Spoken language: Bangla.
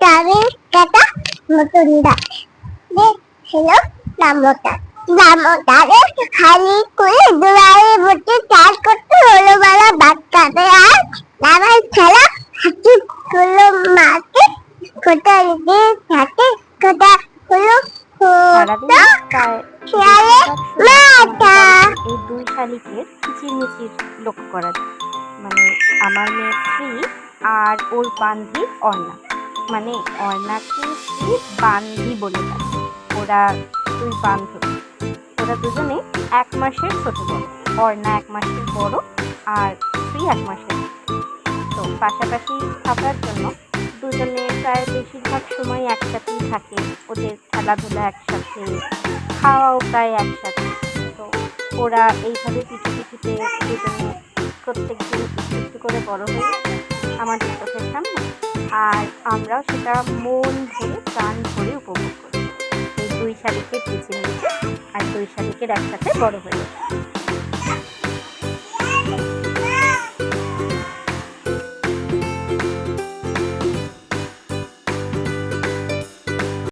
তারে কাটা নতুন দাঁত ছিল রামতা রামতারে খালি করে দুয়ারে বসে চাষ করতে হলো বেলা বাচ্চাদের আর নামাই ছাড়া হাতি হলো মাকে রেখে থাকে হলো এই দুই কিচিরমিচির লক্ষ্য করা মানে আমার মেয়ে শ্রী আর ওর বান্ধবী অর্ণা মানে অর্ণাকে শ্রী বান্ধবী বলে ওরা দুই বান্ধবী। ওরা দুজনে এক মাসের ছোট বড়। অর্ণা এক মাসের বড় আর তুই এক মাসের তো পাশাপাশি থাকার জন্য দুজনে প্রায় বেশিরভাগ সময় একসাথেই থাকে। ওদের খেলাধুলা একসাথে, খাওয়াও প্রায় একসাথে। তো ওরা এইভাবে পিছু পিছুতে দুজনে প্রত্যেক দিন একটু করে বড় হয়ে আমাদের চোখের সামনে। আর আমরাও সেটা মন ভরে প্রাণ ভরে উপভোগ করি এই দুই শালিকের নিয়েছে আর দুই শালিকের একসাথে বড় হয়ে